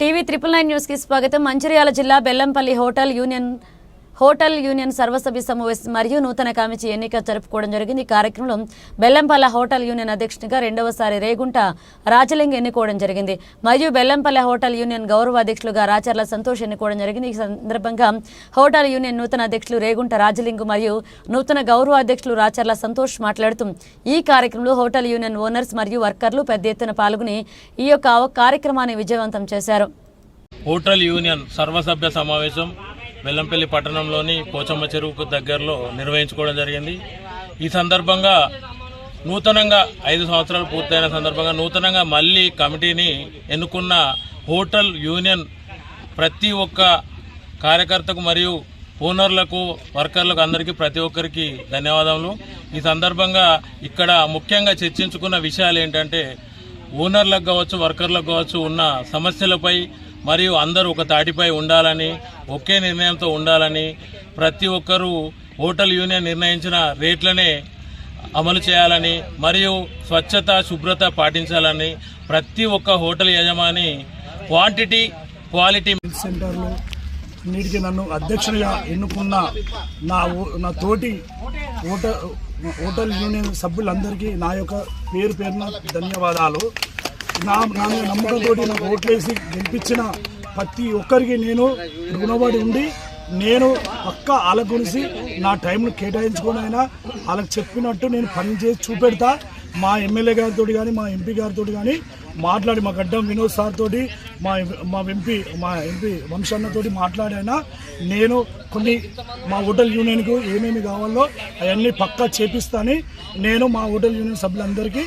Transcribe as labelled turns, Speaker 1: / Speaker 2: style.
Speaker 1: TV triple nine న్యూస్కి స్వాగతం. మంచిర్యాల జిల్లా Bellampalli hotel union hotel union సర్వసభ్య సమావేశం మరియు నూతన కమిటీ ఎన్నిక జరుపుకోవడం జరిగింది. ఈ కార్యక్రమంలో బెల్లంపల్లె హోటల్ యూనియన్ అధ్యక్షునిగా రెండవసారి రేగుంట రాజలింగ ఎన్నుకోవడం జరిగింది. మరియు బెల్లంపల్లె హోటల్ యూనియన్ గౌరవ అధ్యక్షులుగా రాచర్ల సంతోష్ ఎన్నుకోవడం జరిగింది. ఈ సందర్భంగా హోటల్ యూనియన్ నూతన అధ్యక్షులు రేగుంట రాజలింగు మరియు నూతన గౌరవ అధ్యక్షులు రాచర్ల సంతోష్ మాట్లాడుతూ ఈ కార్యక్రమంలో హోటల్ యూనియన్ ఓనర్స్ మరియు వర్కర్లు పెద్ద ఎత్తున పాల్గొని ఈ యొక్క కార్యక్రమాన్ని విజయవంతం చేశారు.
Speaker 2: హోటల్ యూనియన్ సర్వసభ్య సమావేశం వెల్లంపల్లి పట్టణంలోని పోచమ్మ చెరువుకు దగ్గరలో నిర్వహించుకోవడం జరిగింది. ఈ సందర్భంగా నూతనంగా ఐదు సంవత్సరాలు పూర్తయిన సందర్భంగా నూతనంగా మళ్ళీ కమిటీని ఎన్నుకున్న హోటల్ యూనియన్ ప్రతి ఒక్క కార్యకర్తకు మరియు ఓనర్లకు వర్కర్లకు అందరికీ ప్రతి ఒక్కరికి ధన్యవాదములు. ఈ సందర్భంగా ఇక్కడ ముఖ్యంగా చర్చించుకున్న విషయాలు ఏంటంటే ఓనర్లకు కావచ్చు వర్కర్లకు కావచ్చు ఉన్న సమస్యలపై మరియు అందరూ ఒక తాటిపై ఉండాలని ఒకే నిర్ణయంతో ఉండాలని ప్రతి ఒక్కరూ హోటల్ యూనియన్ నిర్ణయించిన రేట్లనే అమలు చేయాలని మరియు స్వచ్ఛత శుభ్రత పాటించాలని ప్రతి ఒక్క హోటల్ యజమాని క్వాంటిటీ క్వాలిటీ
Speaker 3: సెంటర్లు అన్నిటికీ నన్ను అధ్యక్షుడిగా ఎన్నుకున్న నా నా తోటి హోటల్ హోటల్ యూనియన్ సభ్యులందరికీ నా యొక్క పేరు పేరున ధన్యవాదాలు. నా నా నమ్మకంతో నాకు ఓట్లేసి గెలిపించిన ప్రతి ఒక్కరికి నేను రుణపడి ఉండి నేను పక్క వాళ్ళ గురించి నా టైంను కేటాయించుకొని అయినా వాళ్ళకి చెప్పినట్టు నేను పని చేసి చూపెడతా. మా ఎమ్మెల్యే గారితో కానీ మా ఎంపీ గారితో కానీ మాట్లాడి మా గడ్డం వినోద్ సార్ తోటి మా మా ఎంపీ మా ఎంపీ వంశన్నతోటి మాట్లాడైనా నేను కొన్ని మా హోటల్ యూనియన్కు ఏమేమి కావాలో అవన్నీ పక్కా చేపిస్తానని నేను మా హోటల్ యూనియన్ సభ్యులందరికీ